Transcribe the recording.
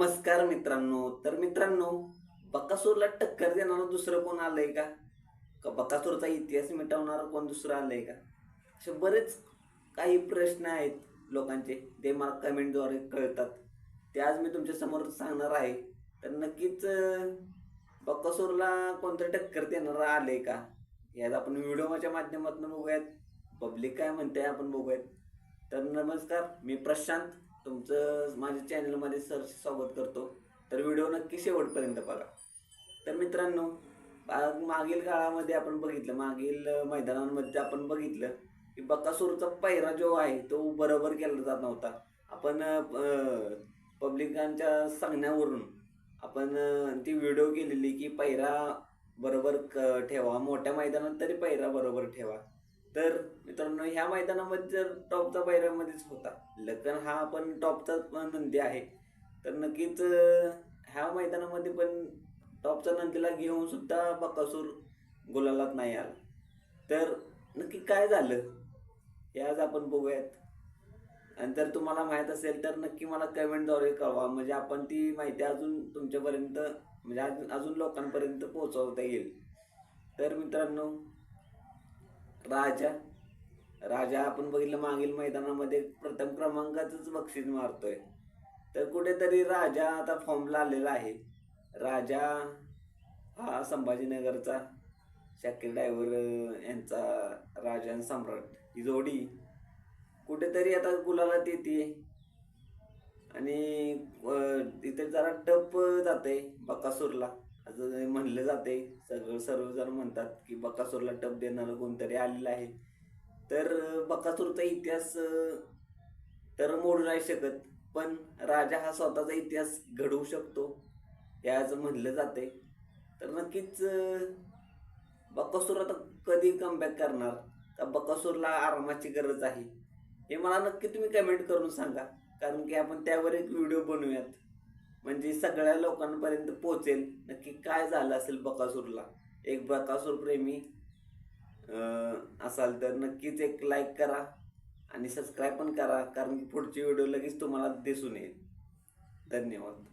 नमस्कार मित्रांनो. तर मित्रांनो बकासूरला टक्कर देणारं दुसरं कोण आलंय का? का बकासूरचा इतिहास मिटवणारं कोण दुसरं आलंय का? असे बरेच काही प्रश्न आहेत लोकांचे. ते मला कमेंटद्वारे कळतात. ते आज मी तुमच्यासमोर सांगणार आहे. तर नक्कीच बकासूरला कोणतं टक्कर देणारं आलंय का? यात आपण व्हिडिओच्या माध्यमातून बघूयात. पब्लिक काय म्हणते आपण बघूयात. तर नमस्कार मी प्रशांत. तुमचं माझ्या चॅनलमध्ये सर स्वागत करतो. तर व्हिडिओ नक्की शेवटपर्यंत बघा. तर मित्रांनो मागील काळामध्ये आपण बघितलं मागील मैदानांमध्ये आपण बघितलं की बकासूरचा पहिरा जो आहे तो बरोबर केला जात नव्हता. आपण पब्लिकांच्या सांगण्यावरून आपण ती व्हिडिओ केलेली की पहिरा बरोबर क ठेवा. मोठ्या मैदानात तरी पहिरा बरोबर ठेवा. तर मित्रांनो ह्या मैदानामध्ये जर टॉपचा पायऱ्यामध्येच होता लखन हा पण टॉपचा नंदी आहे. तर नक्कीच ह्या मैदानामध्ये पण टॉपचा नंदीला घेऊन सुद्धा बकासूर गुलालात नाही आला. तर नक्की काय झालं हे आज आपण बघूयात. आणि जर तुम्हाला माहीत असेल तर नक्की मला कमेंटद्वारे कळवा. म्हणजे आपण ती माहिती अजून तुमच्यापर्यंत म्हणजे अजून अजून लोकांपर्यंत पोहोचवता येईल. तर मित्रांनो राजा. राजा आपण बघितलं मागील मैदानामध्ये प्रथम क्रमांकाचंच बक्षीस मारतोय. तर कुठेतरी राजा आता फॉर्मला आलेला आहे. राजा हा संभाजीनगरचा शाकीर ड्रायव्हर यांचा राजा आणि सम्राट ही जोडी कुठेतरी आता गुलालात येते. आणि इथे जरा टप जाते बकासूरला. असं म्हणलं जाते. सगळं सर्वजण म्हणतात की बकासूरला टप देणारं कोणतरी आलेलं आहे. तर बकासूरचा इतिहास तर मोडू नाही शकत. पण राजा हा स्वतःचा इतिहास घडवू शकतो याचं म्हणलं जाते. तर नक्कीच बकासूर आता कधी कमबॅक करणार? का बकासूरला आरामाची गरज आहे? हे मला नक्की तुम्ही कमेंट करून सांगा. कारण की आपण त्यावर एक व्हिडिओ बनवूयात. म्हणजे सगळ्या लोकांपर्यंत पोचेल नक्की काय झालं असेल बकासूरला? एक बकासूर प्रेमी असाल तर नक्कीच एक लाईक करा आणि सबस्क्राईब पण करा कारण की पुढची व्हिडिओ लगेच तुम्हाला दिसून येईल. धन्यवाद.